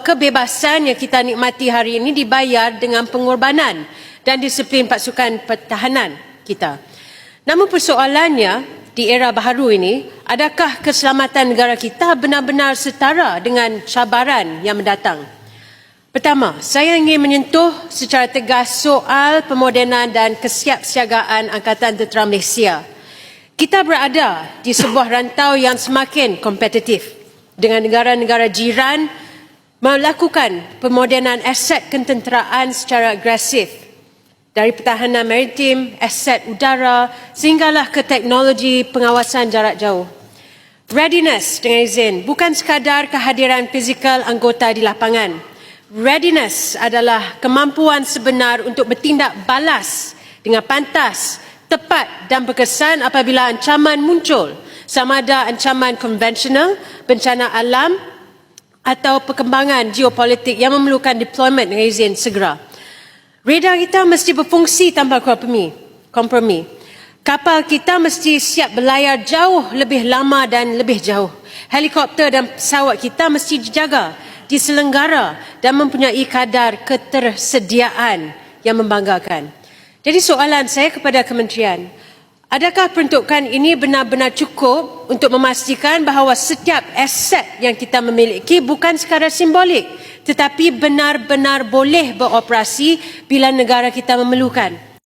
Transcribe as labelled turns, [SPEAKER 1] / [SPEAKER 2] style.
[SPEAKER 1] kebebasan yang kita nikmati hari ini dibayar dengan pengorbanan dan disiplin pasukan pertahanan kita. Namun persoalannya di era baharu ini, adakah keselamatan negara kita benar-benar setara dengan cabaran yang mendatang? Pertama, saya ingin menyentuh secara tegas soal pemodenan dan kesiapsiagaan Angkatan Tentera Malaysia. Kita berada di sebuah rantau yang semakin kompetitif dengan negara-negara jiran melakukan pemodenan aset ketenteraan secara agresif dari pertahanan maritim, aset udara sehinggalah ke teknologi pengawasan jarak jauh. Readiness dengan izin bukan sekadar kehadiran fizikal anggota di lapangan. Readiness adalah kemampuan sebenar untuk bertindak balas dengan pantas, tepat dan berkesan apabila ancaman muncul sama ada ancaman konvensional, bencana alam atau perkembangan geopolitik yang memerlukan deployment dengan izin segera. Radar kita mesti berfungsi tanpa kompromi. kompromi. Kapal kita mesti siap berlayar jauh lebih lama dan lebih jauh. Helikopter dan pesawat kita mesti dijaga, diselenggara dan mempunyai kadar ketersediaan yang membanggakan. Jadi soalan saya kepada kementerian, Adakah peruntukan ini benar-benar cukup untuk memastikan bahawa setiap aset yang kita memiliki bukan sekadar simbolik tetapi benar-benar boleh beroperasi bila negara kita memerlukan?